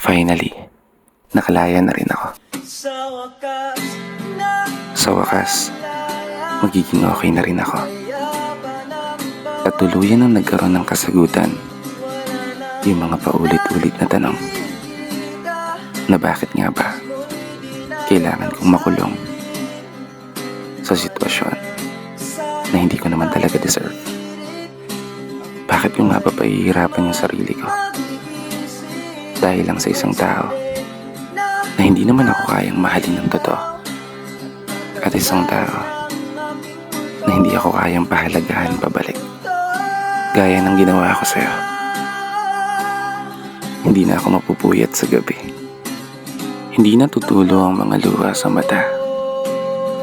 Finally, nakalaya na rin ako. Sa wakas, magiging okay na rin ako. At tuluyan ang nagkaroon ng kasagutan yung mga paulit-ulit na tanong na bakit nga ba kailangan kong makulong sa sitwasyon na hindi ko naman talaga deserve. Bakit ko nga ba pahihirapan yung sarili ko? Dahil lang sa isang tao na hindi naman ako kayang mahalin ng totoo. At isang tao na hindi ako kayang pahalagahan pabalik. Gaya ng ginawa ko sa'yo. Hindi na ako mapupuyat sa gabi. Hindi na tutulo ang mga luha sa mata.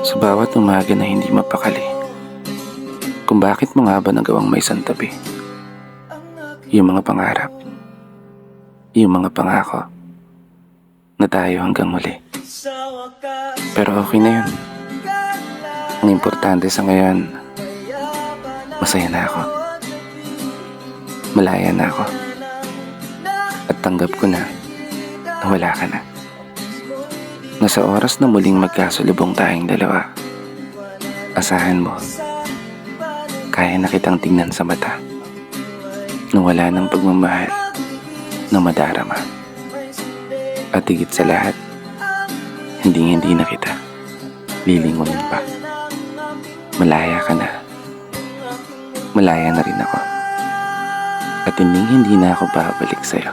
Sa bawat umaga na hindi mapakali. Kung bakit mo nga ba nagawang may santabi? Yung mga pangarap. Yung mga pangako. Na tayo hanggang huli. Pero okay na yun. Ang importante sa ngayon, masaya na ako. Malaya na ako. At tanggap ko na na wala ka na. Nasa oras na muling magkasulubong tayong dalawa, asahan mo, kaya na kitang tingnan sa mata na wala ng pagmamahal na madarama. At higit sa lahat, hindi hindi na kita lilingunin pa. Malaya ka na. Malaya na rin ako. At hindi hindi na ako babalik sa'yo.